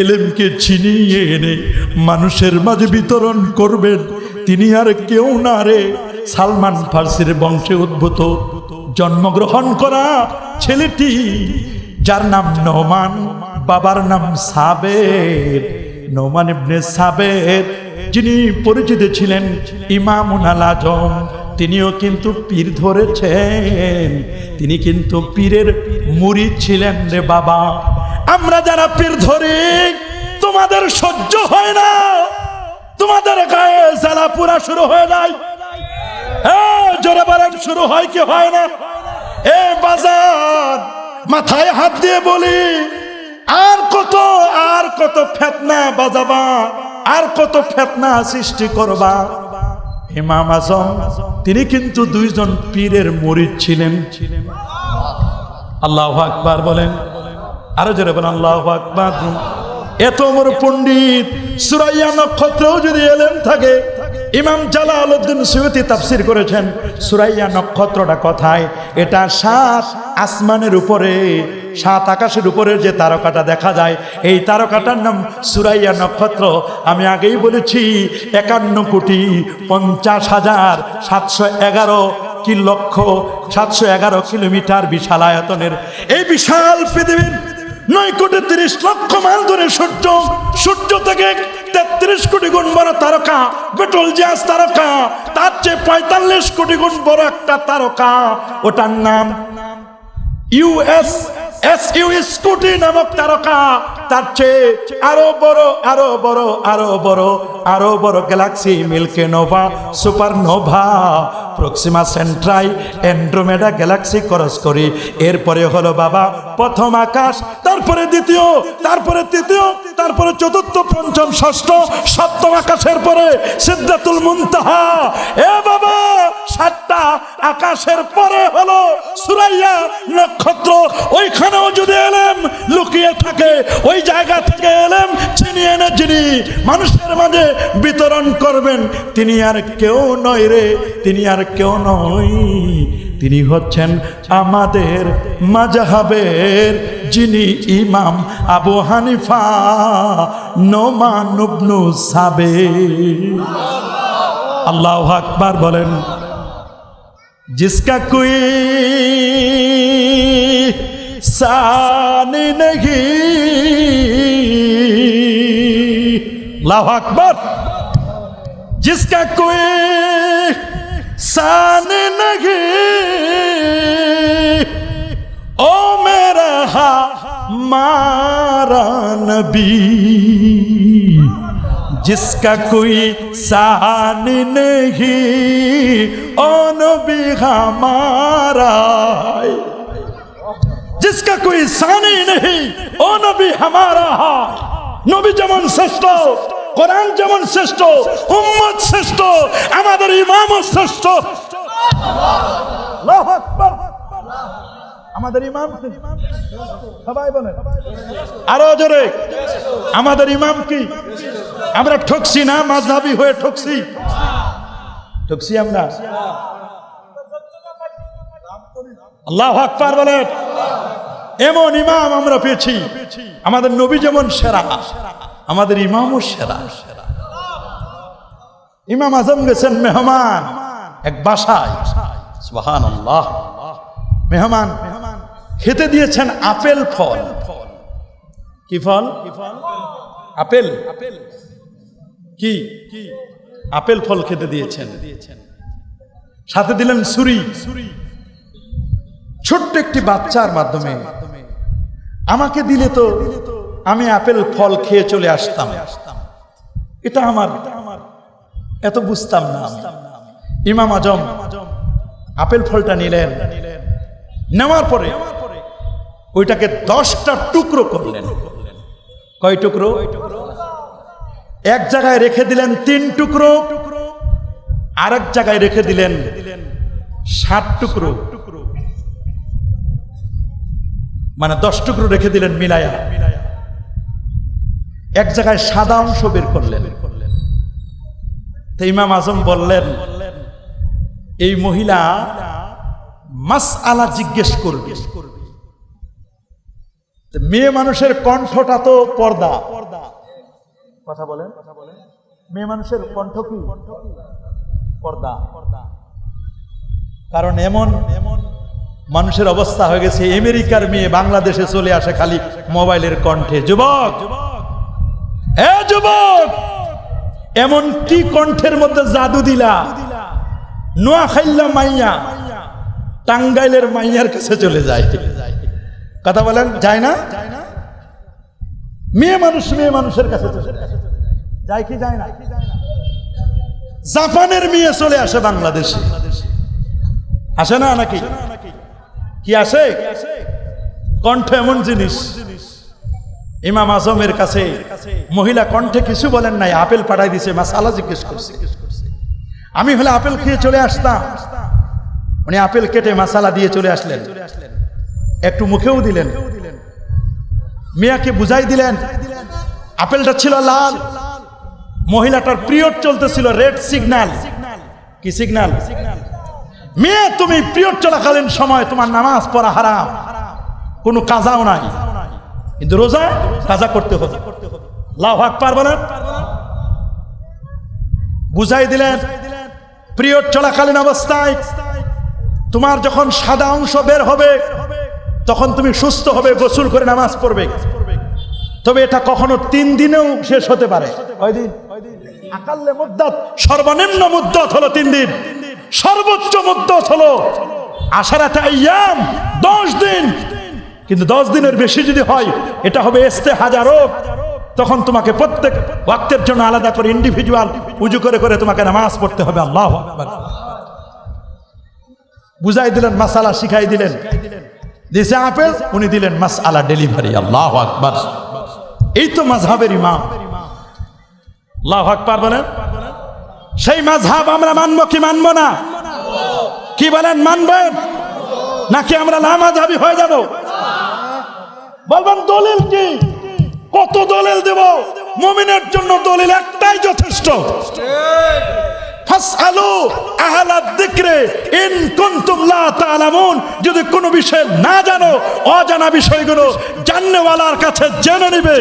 এলেমকে ছিনিয়ে এনে মানুষের মাঝে বিতরণ করবেন। তিনি আর কেউ না রে। সালমান ফার্সির বংশে উদ্ভূত। জন্মগ্রহণ করা ছেলেটি, যার নাম নোমান, বাবার নাম সাবের নোমান ইবনে সাবের যিনি পরিচিত ছিলেন ইমামুন আল আজম, তিনিও কিন্তু পীর ধরেছেন। তিনি কিন্তু পীরের মুড়ি ছিলেন রে বাবা। আমরা যারা পীর ধরি, তোমাদের সহ্য হয় না। তোমাদের গায়ে জ্বালা পুরা শুরু হয়ে যায় জোরে বলেন, শুরু হয় কি হয় না? এ বাজার, মাথায় হাত দিয়ে বলি, আর কত আর কত ফেতনা বাজাবা, আর কত ফেতনা সৃষ্টি করবা। ইমাম আজম, তিনি কিন্তু দুইজন পীরের মরিদ ছিলেন। আল্লাহ আকবার বলেন আরও জোরে বলেন, আল্লাহ আকবার। এত বড় পণ্ডিত সুরাইয়া নক্ষত্রও যদি এলেন থাকে, ইমাম জালাল উদ্দিন সৈয়দি তাফসির করেছেন, সুরাইয়া নক্ষত্রটা কথায়? এটা সাত আসমানের উপরে, সাত আকাশের উপরে যে তারকাটা দেখা যায়, এই তারকাটার নাম সুরাইয়া নক্ষত্র। আমি আগেই বলেছি, একান্ন কোটি পঞ্চাশ হাজার সাতশো এগারো কি লক্ষ সাতশো এগারো কিলোমিটার বিশাল আয়তনের। এই বিশাল পৃথিবীর নয় কোটি তিরিশ লক্ষ মাইল ধরে সূর্য সূর্য থেকে তেত্রিশ কোটি গুণ বড় তারকা, পেট্রোল জাহাজ তারকা, তার চেয়ে পঁয়তাল্লিশ কোটি গুণ বড় একটা তারকা। ওটার নাম ইউএস এস ইউ স্কুটি নামক তারকা। তার চেয়ে আরও বড় আরও বড় আরও বড় আরও বড় galaxy milky nova supernova Proxima Centauri Andromeda galaxy cross করি এরপরে হলো বাবা প্রথম আকাশ, তারপরে দ্বিতীয়, তারপরে তৃতীয়, তারপরে চতুর্থ, পঞ্চম, ষষ্ঠ, সপ্তম আকাশের পরে সিদ্ধাতুল মুনতাহা। এ বাবা! সাতটা আকাশের পরে হলো সুরাইয়া নক্ষত্র। ওইখানেও যদি এলেম, লুকিয়ে থাকে, ওই জায়গা থেকে এলেম চিনিয়ে এনে যিনি মানুষের মাঝে বিতরণ করবেন। তিনি আর কেউ নয় রে, তিনি আর কেউ নয়। তিনি হচ্ছেন আমাদের মাজাহাবের যিনি ইমাম আবু হানিফা নোমানুবনু সাবে আল্লাহ আকবার বলেন जिसका कोई शान नहीं। अल्लाह अकबर। जिसका कोई शान नहीं। ओ मेरा मारा नबी। जिसका कोई शान नहीं ओ नबी हमारा जिसका कोई शान ही नहीं ও নবী হামারা নবী যেমন শ্রেষ্ঠ কোরআন যেমন শ্রেষ্ঠ উম্মত শ্রেষ্ঠ আমাদের ইমামও শ্রেষ্ঠ আল্লাহু আকবার। আমাদের ইমাম? সবাই বলে আরও জোরে। আমাদের ইমাম কি? আমরা ঠকছি না, মাঝহাবি হয়ে ঠকছি। ঠকছি আমরা। আল্লাহ আকবার বলেন। এমন ইমাম আমরা পেয়েছি। আমাদের নবী যেমন সেরা, আমাদের ইমামও সেরা। সেরা ইমাম আজম গেছেন মেহমান, এক বাসায়। সুবহান আল্লাহ মেহমান। খেতে দিয়েছেন আপেল ফল। ফল কি ফল? আপেল। আপেল কি? আপেল ফল খেতে দিয়েছেন। সাথে দিলেন সুরি সুরি ছোট্ট একটি বাচ্চার মাধ্যমে। আমাকে দিলে তো আমি আপেল ফল খেয়ে চলে আসতাম। এটা আমার, এত বুঝতাম না। ইমাম আজম, আপেল ফলটা নিলেন। নেওয়ার পরে ওইটাকে দশটা টুকরো করলেন। কয় টুকরো? এক জায়গায় রেখে দিলেন তিন টুকরো, আরেক জায়গায় রেখে দিলেন ষাট টুকরো। মানে দশ টুকরো রেখে দিলেন মিলায়া। এক জায়গায় সাদা অংশ বের করলেন। ইমাম আজম বললেন, এই মহিলা মাস আলা জিজ্ঞেস করবে। মেয়ে মানুষের কণ্ঠটা তো পর্দা। পর্দা। কথা বলেন। কথা বলেন মেয়ে মানুষের কণ্ঠ কি? পর্দা। পর্দা কারণ এমন এমন মানুষের অবস্থা হয়ে গেছে আমেরিকার মেয়ে বাংলাদেশে চলে আসে খালি মোবাইলের কণ্ঠে। যুবক! এ যুবক! এমন কি কণ্ঠের মধ্যে জাদু দিলা? নোয়া খাইল্লা মাইয়া টাঙ্গাইলের মাইয়ার কাছে চলে যায়। কথা বলেন, যায় না? মেয়ে মানুষ, মেয়ে মানুষের কাছে যায়। কি, যায় না? জাপানের মেয়ে চলে আসে বাংলাদেশে। আসে না নাকি? কি আসে? কণ্ঠ এমন জিনিস। ইমাম আজমের কাছে মহিলা কণ্ঠে কিছু বলেন নাই, আপেল পাঠাই দিছে মাসালা জিজ্ঞেস করছে। আমি হলে আপেল খেয়ে চলে আসতাম। উনি আপেল কেটে মাসালা দিয়ে চলে আসলেন চলে আসলেন। একটু মুখেও দিলেন। মিয়াকে বুঝাই দিলেন, আপেলটা ছিল লাল। মহিলাটার পিরিয়ড চলতেছিল রেড সিগন্যাল। কি সিগন্যাল? মেয়ে, তুমি পিরিয়ড চলাকালীন সময় তোমার নামাজ পড়া হারাম। কোনো কাজাও নাই। কিন্তু রোজা, কাজা করতে হবে। লাভ আকবার বলেন। বুঝাই দিলেন, পিরিয়ড চলাকালীন অবস্থায় তোমার যখন সাদা অংশ বের হবে তখন তুমি সুস্থ হবে গোসল করে নামাজ পড়বে। তবে এটা কখনো তিন দিনেও শেষ হতে পারে। কয়দিন আকাল্লে মুদ্দাত। সর্বনিম্ন মুদ্দত হলো তিন দিন। সর্বোচ্চ মুদ্দত হলো আশারাতে দশ দিন। কিন্তু দশ দিনের বেশি যদি হয় এটা হবে এস্তে হাজারো। তখন তোমাকে প্রত্যেক ওয়াক্তের জন্য আলাদা করে ইন্ডিভিজুয়াল উজু করে করে তোমাকে নামাজ পড়তে হবে। আল্লাহ বুঝাই দিলেন মাসালা শিখাই দিলেন। দিছে আপেল উনি দিলেন মাস আলা ডেলিভারি আল্লাহ আকবার। এই তো মাঝহাবের ইমাম। আল্লাহ আকবার বলেন। সেই মাঝহাব আমরা মানবো কি মানবো না? কি বলেন, মানবেন? নাকি আমরা লামাঝাবি হয়ে যাব? বলবেন, দলিল কি? কত দলিল দেব? মুমিনের জন্য দলিল একটাই যথেষ্ট। আহলাদ যদি কোনো বিষয় না জানো অজানা বিষয়গুলো জাননেওয়ালার কাছে জেনে নিবে।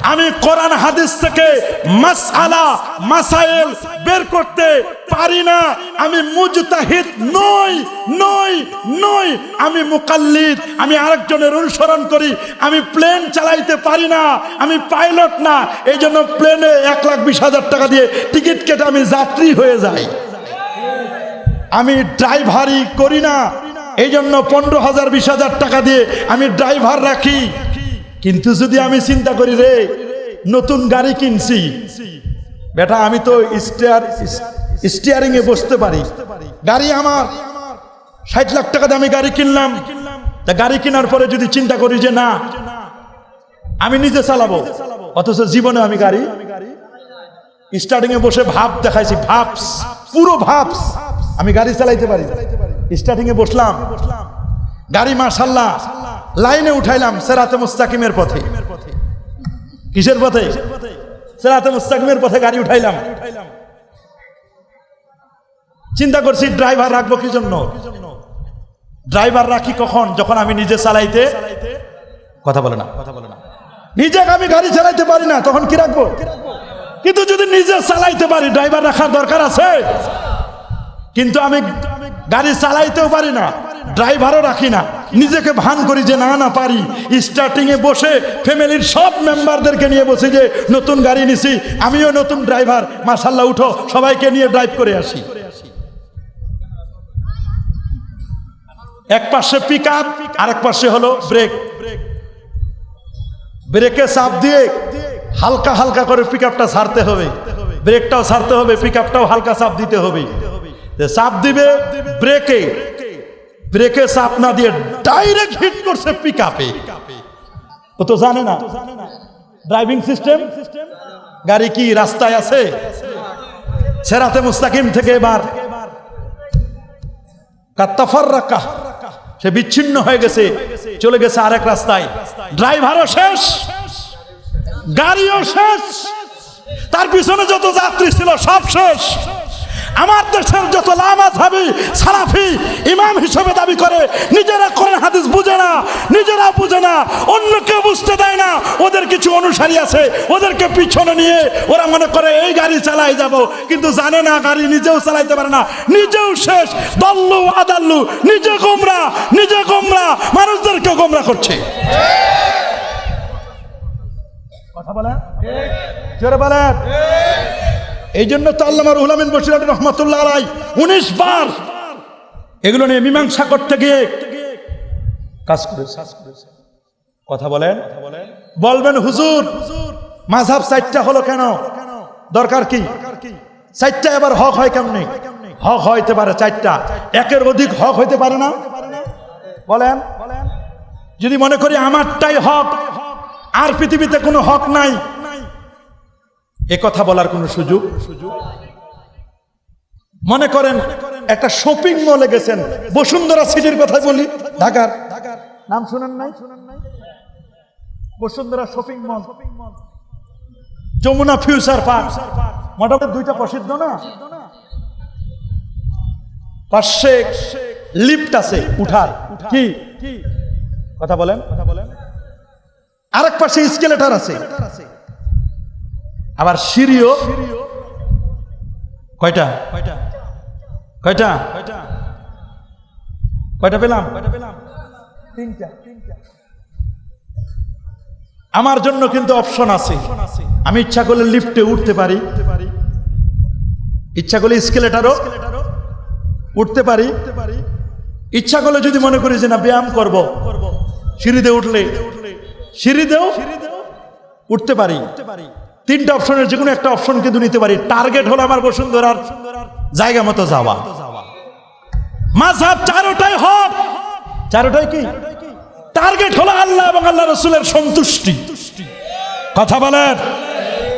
আমি কোরআন হাদিস থেকে মাসআলা, মাসাইল বের করতে পারি না। আমি মুজতাহিদ নই নই নই। আমি মুকাল্লিদ, আমি আরেকজনের অনুসরণ করি। আমি প্লেন চালাইতে পারি না, আমি পাইলট না। এই জন্য প্লেনে এক লাখ বিশ হাজার টাকা দিয়ে টিকিট কেটে আমি যাত্রী হয়ে যাই। আমি ড্রাইভারই করি না। এই জন্য পনেরো হাজার, বিশ হাজার টাকা দিয়ে আমি ড্রাইভার রাখি। কিন্তু যদি আমি চিন্তা করি রে, নতুন গাড়ি কিনছি। বেটা, আমি তো স্টিয়ার স্টিয়ারিং এ বসতে পারি। গাড়ি আমার ষাট লাখ টাকা আমি গাড়ি কিনলাম। তা গাড়ি কেনার পরে যদি চিন্তা করি যে না, আমি নিজে চালাবো, অথচ জীবনে আমি গাড়ি স্টার্টিং এ বসে ভাব দেখাইছি, ভাবস, পুরো ভাবস, আমি গাড়ি চালাইতে পারি। স্টার্টিং এ বসলাম। গাড়ি মার্শাল্লাহ লাইনে উঠাইলাম সেরাতে মুস্তাকিমের পথে। কিসের পথে? সেরাতে মুস্তাকিমের পথে গাড়ি উঠাইলাম। চিন্তা করছি ড্রাইভার রাখব কি জন্য? ড্রাইভার রাখি কখন? যখন আমি নিজে চালাইতে কথা বলে না। কথা বলে না নিজে আমি গাড়ি চালাইতে পারি না, তখন কি রাখব? কিন্তু যদি নিজে চালাইতে পারি, ড্রাইভার রাখার দরকার আছে। কিন্তু আমি গাড়ি চালাইতেও পারি না, ড্রাইভারও রাখি না। নিজেকে ভান করি যে না না, পারি। স্টার্টিংয়ে বসে ফ্যামিলির সব মেম্বারদেরকে নিয়ে বসে যে, নতুন গাড়ি নিছি, আমিও নতুন ড্রাইভার মাসাল্লাহ উঠো। সবাইকে নিয়ে ড্রাইভ করে আসি। এক পাশে পিক আপ আরেক পাশে হলো ব্রেক ব্রেকে চাপ দিয়ে হালকা হালকা করে পিক আপটা ছাড়তে হবে। ব্রেকটাও ছাড়তে হবে পিক আপটাও হালকা চাপ দিতে হবে। চাপ দিবে ব্রেকে ব্রেকে চাপ দিয়ে ডাইরেক্ট হিট করছে পিক আপে ও তো জানে না। ড্রাইভিং সিস্টেম গাড়ি কি রাস্তায় আছে? সেরাতে মুস্তাকিম থেকে এবার। কাত্তাফার রাখা সে বিচ্ছিন্ন হয়ে গেছে। চলে গেছে আরেক রাস্তায়। ড্রাইভারও শেষ। গাড়িও শেষ। তার পিছনে যত যাত্রী ছিল সব শেষ। আমার দেশের যত লামাঝাবি সালাফি ইমাম হিসেবে দাবি করে নিজেরা কোরআন হাদিস বুঝে না নিজেরা বুঝে না অন্যকে বুঝতে দেয় না ওদের কিছু অনুসারী আছে ওদেরকে পিছনে নিয়ে ওরা মনে করে এই গাড়ি চালাই যাব। কিন্তু জানে না গাড়ি নিজেও চালাইতে পারে না। নিজেও শেষ দল্লু আদাল্লু নিজে গোমরা নিজে গোমরা মানুষদেরকে গোমরা করছে। কথা বলেন? জোরে বলেন? এই জন্য তো আল্লাহ রুহুল বসির রহমতুল্লাহ আলাই উনিশ বার এগুলো নিয়ে মীমাংসা করতে গিয়ে কাজ করেছে। কথা বলেন? বলবেন, হুজুর মাঝাব সাইটটা হলো কেন? দরকার কি? চারটা এবার হক হয় কেমনি? হক হইতে পারে চারটা। একের অধিক হক হইতে পারে না? বলেন। যদি মনে করি আমারটাই হক, আর পৃথিবীতে কোনো হক নাই এ কথা বলার কোনো সুযোগ? মনে করেন, একটা শপিং মলে গেছেন, বসুন্ধরা সিটির কথা বলি। ঢাকার। নাম শুনেন নাই? Bashundhara shopping mall. Jamuna Future Park. মোটামুটি দুইটা প্রসিদ্ধ না? পাশে লিফট আছে উঠার। কি? কথা বলেন কথা বলেন। আরেক পাশে স্কেলেটার আছে। আবার সিঁড়িও কয়টা? কয়টা? কয়টা কয়টা কয়টা পেলাম কয়টা পেলাম? তিনটা। আমার জন্য কিন্তু অপশন আছে। আমি ইচ্ছা করলে লিফটে উঠতে পারি। ইচ্ছা করলে স্কেলেটারও উঠতে পারি। ইচ্ছা করলে যদি মনে করি যে না, ব্যায়াম করব, সিঁড়িতে উঠলে, সিঁড়িতেও উঠতে পারি। তিনটা অপশনের যে কোনো একটা অপশন কিন্তু নিতে পারি। টার্গেট হলো আমার বসুন্ধরার জায়গা মতো যাওয়া। মাঝাব চারোটাই হক। চারোটাই কি? টার্গেট হলো আল্লাহ এবং আল্লাহ রসুলের সন্তুষ্টি। কথা বলেন।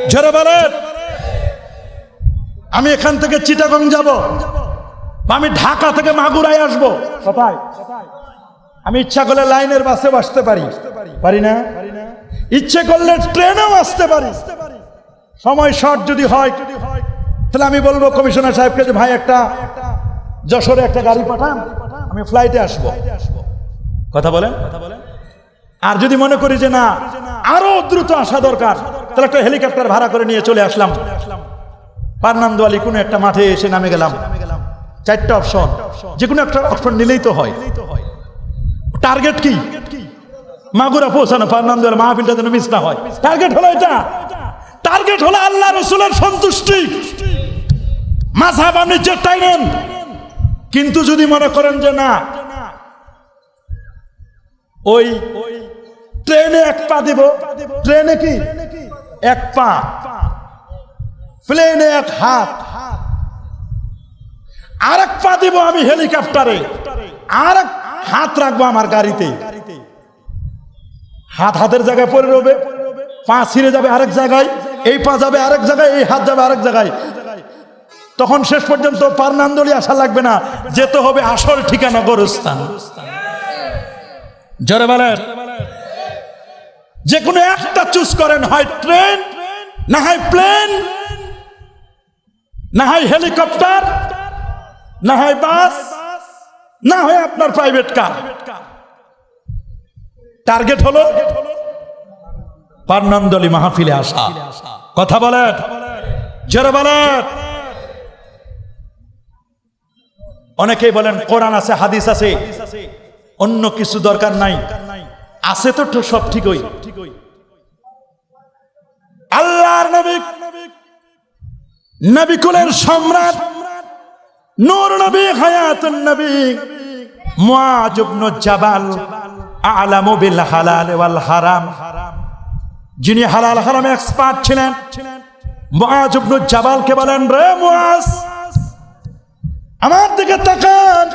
জোরে বলেন। আমি এখান থেকে চিটাগং যাব। আমি ঢাকা থেকে মাগুরায় আসব। আমি ইচ্ছা করলে লাইনের বাসে বসতে পারি। পারি না? ইচ্ছে করলে ট্রেনেও আসতে পারি। সময় শর্ট যদি হয়, তাহলে আমি বলব কমিশনার সাহেবকে যে, ভাই, একটা যশোরে একটা গাড়ি পাঠান, আমি ফ্লাইটে আসব। কথা বলেন? আর যদি মনে করি যে, না, আরও দ্রুত আসা দরকার, তাহলে একটা হেলিকপ্টার ভাড়া করে নিয়ে চলে আসলাম। পারনান্দওয়ালি কোনো একটা মাঠে এসে নামে গেলাম। চারটা অপশন যে কোনো একটা অপশন নিলেই তো হয়। টার্গেট কি? মাগুরা পৌঁছানো পারনান্দওয়ালি মাহফিলটা যেন মিস না হয়। টার্গেট হলো এটা। টার্গেট হলো আল্লাহ রসুলের সন্তুষ্টি। মাঝাব আপনি যেটাই নেন। কিন্তু যদি মনে করেন যে না, ওই ট্রেনে এক পা দিব, ট্রেনে কি? এক পা। প্লেনে এক হাত। আর এক পা দিব আমি হেলিকপ্টারে। আর এক হাত রাখব আমার গাড়িতে। হাত হাতের জায়গায় পড়ে রবে, পা ছিঁড়ে যাবে আরেক জায়গায়। এই পা যাবে আরেক জায়গায়, এই হাত যাবে আরেক জায়গায়। তখন শেষ পর্যন্ত পারনান্দলি আসা লাগবে না। যেতে হবে আসল ঠিকানা গোরস্থান। জোরে বলেন। যে কোনো একটা চুজ করেন, হয় ট্রেন, না হয় প্লেন, না হয় হেলিকপ্টার, না হয় বাস, না হয় আপনার প্রাইভেট কার। টার্গেট হলো পারনন্দলি মাহফিলে আসা। কথা বলেন? জোরে বলেন? অনেকেই বলেন, কোরআন আছে, হাদিস আছে। অন্য কিছু দরকার নাই। আছে তো সব ঠিকই। আল্লাহর নবী নবী কুলের সম্রাট, নূর নবী, হায়াতুন নবী, মুআজ ইবনে জাবাল, আলামু বিল হালাল ওয়াল হারাম। যিনি হালাল হারামে এক্সপার্ট ছিলেন, মুআজ ইবনে জাবালকে বলেন, রে মুআজ, আমার দিকে তাকান।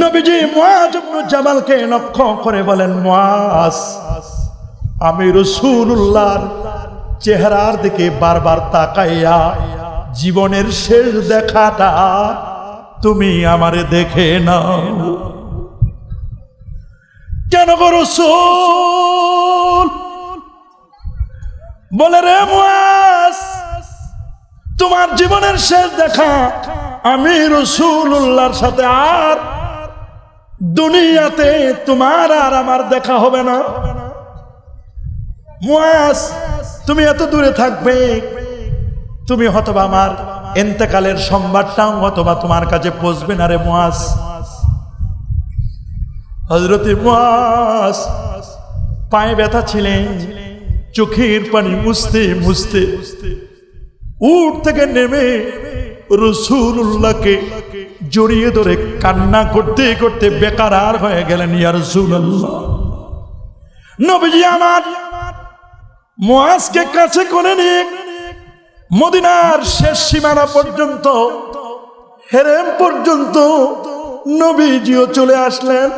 নবীজি মুআজ ইবনে জাবালকে লক্ষ্য করে বলেন, মুআজ, আমি রসুল্লাহর চেহারার দিকে বারবার তাকাইয়া জীবনের শেষ দেখাটা তুমি আমারে দেখে নাও। কেন রসুল? বলে রে মুআজ তোমার জীবনের শেষ দেখা আমি রসুল্লাহর সাথে আর দুনিয়াতে তোমার আর আমার দেখা হবে না। মুয়াজ তুমি এত দূরে থাকবে, তুমি হতবা আমার এন্তেকালের সংবাদটাও অথবা তোমার কাছে পৌঁছবে না রে মুয়াজ হজরতে মুয়াজ পায়ে ব্যথা ছিলেন। চোখের পানি মুছতে মুছতে উঠ থেকে নেমে রসুল্লাহকে জড়িয়ে ধরে কান্না করতে করতে বেকার আর হয়ে গেলেন, ইয়া রসুল্লাহ নবীজি আমার মুয়াজকে কাছে করে নিয়ে মদিনার শেষ সীমানা পর্যন্ত, হেরেম পর্যন্ত নবীজিও চলে আসলেন।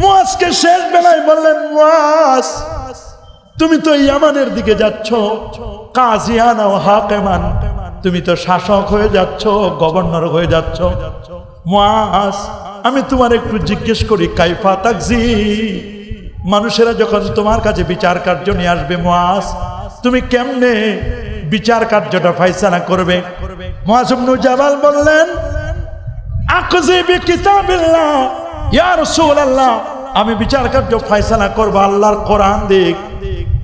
মুয়াজকে শেষ বেলায় বললেন মুয়াজ তুমি তো ইয়ামানের দিকে যাচ্ছ, কাজিয়ান ও হাকেমান। তুমি তো শাসক হয়ে যাচ্ছ, গভর্নর হয়ে যাচ্ছ। মুয়াজ আমি তোমার একটু জিজ্ঞেস করি, কাইফা তাকজি, মানুষেরা যখন তোমার কাছে বিচার কার্য নিয়ে আসবে মুয়াজ তুমি কেমনে বিচার কার্যটা ফাইসানা করবে? মুয়াজ ইবনু জাবাল বললেন আমি বিচার কার্য ফয়সালা করব আল্লাহর কোরআন দিক।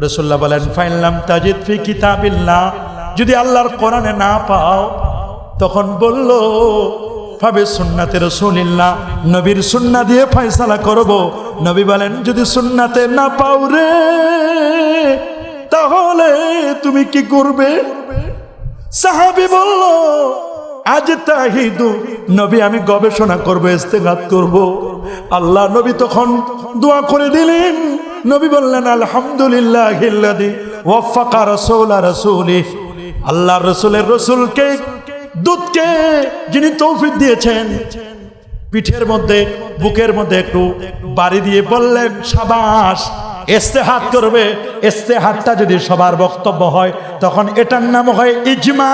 রাসূলুল্লাহ বলেন ফাইনলাম তাজিদ ফি কিতাবিল্লাহ। যদি আল্লাহর কোরআনে না পাও, তখন বলল ভাবে সুন্নাতে রসুলিল্লাহ। নবীর সুন্না দিয়ে ফয়সালা করব। নবী বলেন, যদি সুন্নাতে না পাও রে, তাহলে তুমি কি করবে? সাহাবি বলল আজ তাহিদু নবী, আমি গবেষণা করব ইস্তেগাত করব। আল্লাহ নবী তখন দোয়া করে দিলেন নবী বললেন আলহামদুলিল্লাহ আল্লাহ রসুলের রসুলকে দুধকে যিনি তৌফিক দিয়েছেন, পিঠের মধ্যে, বুকের মধ্যে একটু বাড়ি দিয়ে বললেন, সাবাস ইস্তেহাত করবে। ইস্তেহাতটা যদি সবার বক্তব্য হয়, তখন এটার নাম হয় ইজমা।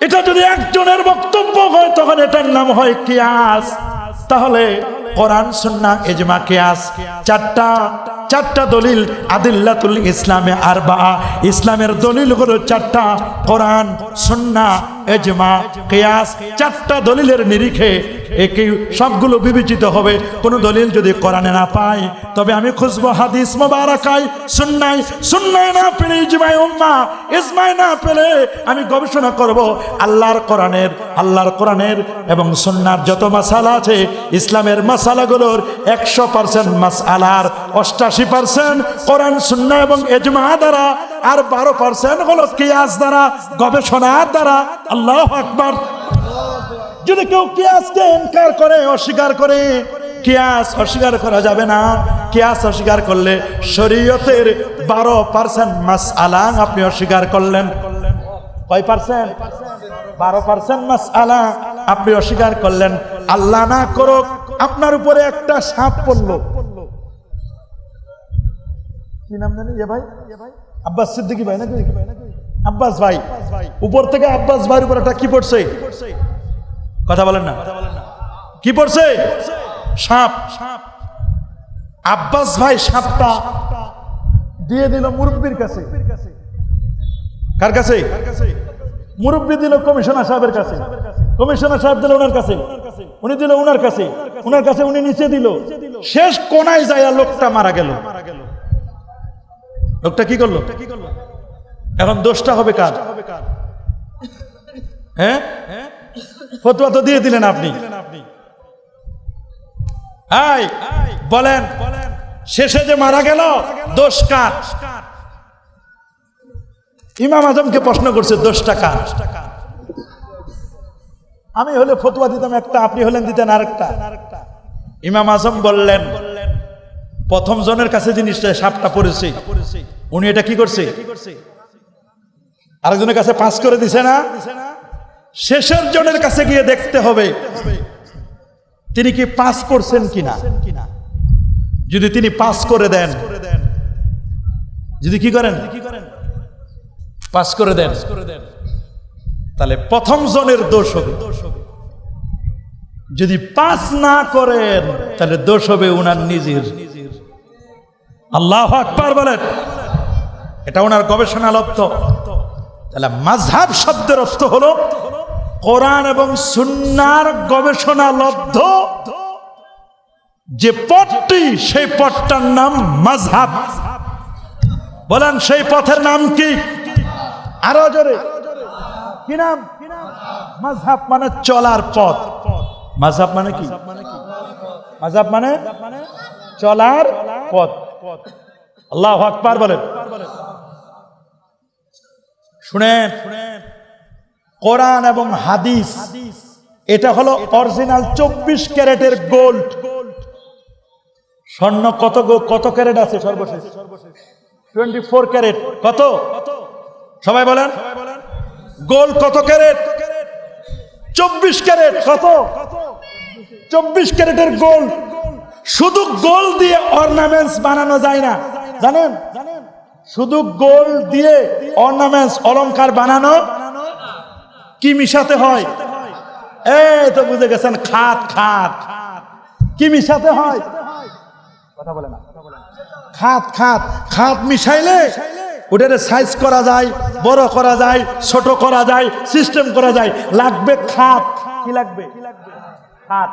এটা যদি একজনের বক্তব্য হয়, তখন এটার নাম হয় কিয়াস। তাহলে কোরআন সুন্না ইজমা, কিয়াস, চারটা চারটা দলিল আদিল্লাতুল ইসলামে আর বা ইসলামের দলিল হলো চারটা কোরআন সুন্না এজমা কিয়াস, চারটা দলিলের নিরিখে একে সবগুলো বিবেচিত হবে। কোনো দলিল যদি কোরআনে না পাই, তবে আমি খুঁজবো হাদিস মোবারকাই সুন্নাই সুন্নাই না পেলে ইজমাই উম্মা ইজমাই না পেলে আমি গবেষণা করব। আল্লাহর কোরআনের আল্লাহর কোরআনের এবং সুন্নার যত মাসালা আছে, ইসলামের মাসালাগুলোর একশো পার্সেন্ট মাসালার অষ্টাশি পার্সেন্ট কোরআন, সুন্না এবং এজমা দ্বারা আর বারো পার্সেন্ট হলো কিয়াস দ্বারা, গবেষণার দ্বারা। আল্লাহ আকবার। যদি কেউ কিয়াসকে ইনকার করে, অস্বীকার করে, কেয়াস অস্বীকার করা যাবে না। কেয়াস অস্বীকার করলে শরীয়তের বারো পার্সেন্ট মাস আলাং আপনি অস্বীকার করলেন। কয় পার্সেন্ট বারো পার্সেন্ট মাস আলা আপনি অস্বীকার করলেন। আল্লাহ না করুক, আপনার উপরে একটা সাপ পড়ল। কি নাম জানি? এ ভাই এ ভাই? আব্বাস সিদ্দিকি ভাই আব্বাস ভাই। উপর থেকে আব্বাস ভাইয়ের উপর একটা কি পড়ছে? কথা বলেন না। কি পড়ছে? সাপ। আব্বাস ভাই সাপটা দিয়ে দিল মুরব্বীর কাছে। কার কাছে? মুরব্বী দিল কমিশনার সাহেবের কাছে। কমিশনার সাহেব দিল ওনার কাছে। উনি দিল ওনার কাছে। ওনার কাছে উনি নিচে দিল। শেষ কোনায় যায় লোকটা মারা গেল। লোকটা কি করল? এখন দোষটা হবে কার? হ্যাঁ? ফতুয়া তো দিয়ে দিলেন আপনি। বলেন, শেষে যে মারা গেল, দোষ কার? ইমাম আজমকে প্রশ্ন করছে, দোষটা কার? আমি হলে ফতুয়া দিতাম একটা, আপনি হলেন দিতেন আরেকটা। ইমাম আজম বললেন প্রথম জনের কাছে জিনিসটা সাপটা পড়েছে। উনি এটা কি করছে? আরেকজনের কাছে পাস করে দিছে না? শেষের জনের কাছে গিয়ে দেখতে হবে, তিনি কি পাস করছেন কিনা? যদি তিনি পাস করে দেন, যদি কি করেন? পাস করে দেন। তাহলে প্রথম জনের দোষ হবে। যদি পাস না করেন, তাহলে দোষ হবে উনার নিজের। আল্লাহ আকবার বলেন। এটা ওনার গবেষণা লব্ধ তাহলে মাঝহাব শব্দের অর্থ হলো, কোরআন এবং সুন্নার গবেষণা লব্ধ। যে পথটি, সেই পথটার নাম মাঝহাব বলেন, সেই পথের নাম কি? আরও জোরে। কি নাম? মাঝহাব মানে চলার পথ। মাঝহাব মানে কি? মাঝহাব মানে চলার পথ। আল্লাহ আকবার বলেন। শুনেন, কোরআন এবং হাদিস, এটা হলো অরিজিনাল চব্বিশ ক্যারেটের গোল্ড। স্বর্ণ কত গো- কত ক্যারেট আছে সর্বশেষ? Twenty four carat. কত? সবাই বলেন। গোল্ড কত ক্যারেট? চব্বিশ ক্যারেট। কত? চব্বিশ ক্যারেটের গোল্ড। শুধু গোল দিয়ে অর্নামেন্টস বানানো যায় না। জানেন? শুধু গোল দিয়ে অর্নামেন্টস অলংকার বানানো কি মিশাতে হয়? এই তো বুঝে গেছেন খাত খাত কি মিশাতে হয়? কথা বলে না। খাত খাত খাত মিশাইলে ওটারে সাইজ করা যায়, বড় করা যায়, ছোট করা যায় সিস্টেম করা যায়। লাগবে খাত কি লাগবে? খাত